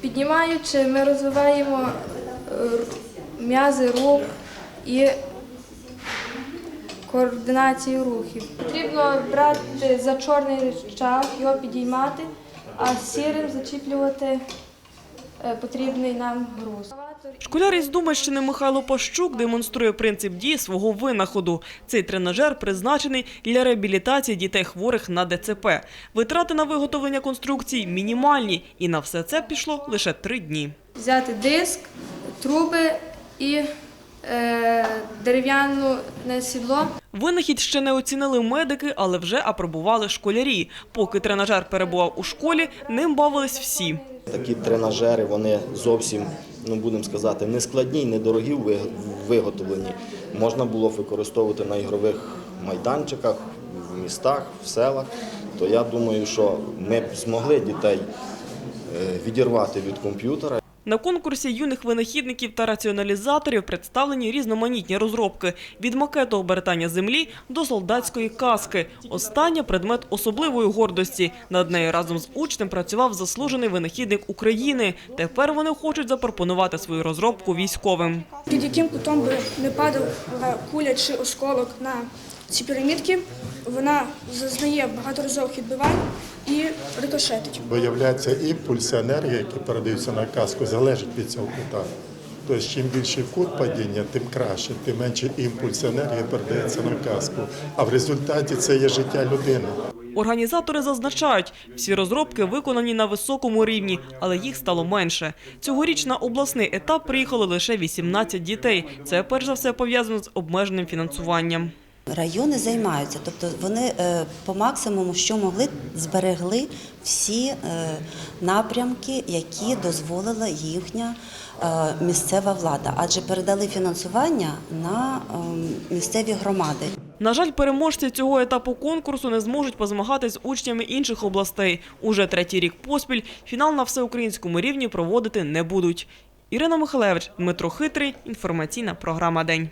Піднімаючи, ми розвиваємо е, м'язи рук і координацію рухів. Потрібно брати за чорний речах, його підіймати, а сірим зачіплювати потрібний нам груз. Школяр із Думащини Михайло Пащук демонструє принцип дії свого винаходу. Цей тренажер призначений для реабілітації дітей хворих на ДЦП. Витрати на виготовлення конструкцій мінімальні, і на все це пішло лише три дні. Взяти диск, труби і е, дерев'яну сідло. Винахід ще не оцінили медики, але вже апробували школярі. Поки тренажер перебував у школі, ним бавились всі. Такі тренажери вони зовсім, ну будемо сказати, не складні, не дорогі в ви- в виготовленні. Можна було використовувати на ігрових майданчиках, в містах, в селах. То я думаю, що ми б змогли дітей е, відірвати від комп'ютера. На конкурсі юних винахідників та раціоналізаторів представлені різноманітні розробки від макету обертання землі до солдатської каски. Остання предмет особливої гордості. Над нею разом з учнем працював заслужений винахідник України. Тепер вони хочуть запропонувати свою розробку військовим. під яким кутом би не падала куля чи осколок на ці пірамідки, вона зазнає багаторазових відбивань і рикошетить. Виявляється, імпульси, енергія, які передаються на каску, залежать від цього кута. Тобто, чим більший кут падіння, тим краще, тим менше імпульс енергії передається на каску. А в результаті це є життя людини. Організатори зазначають, всі розробки виконані на високому рівні, але їх стало менше. Цьогоріч на обласний етап приїхали лише 18 дітей. Це перш за все пов'язано з обмеженим фінансуванням. Райони займаються, тобто вони е, по максимуму, що могли, зберегли всі е, напрямки, які дозволила їхня е, місцева влада, адже передали фінансування на місцеві громади. На жаль, переможці цього етапу конкурсу не зможуть позмагатись з учнями інших областей. Уже третій рік поспіль фінал на всеукраїнському рівні проводити не будуть. Ірина Михалевич, Дмитро Хитрий. Інформаційна програма День.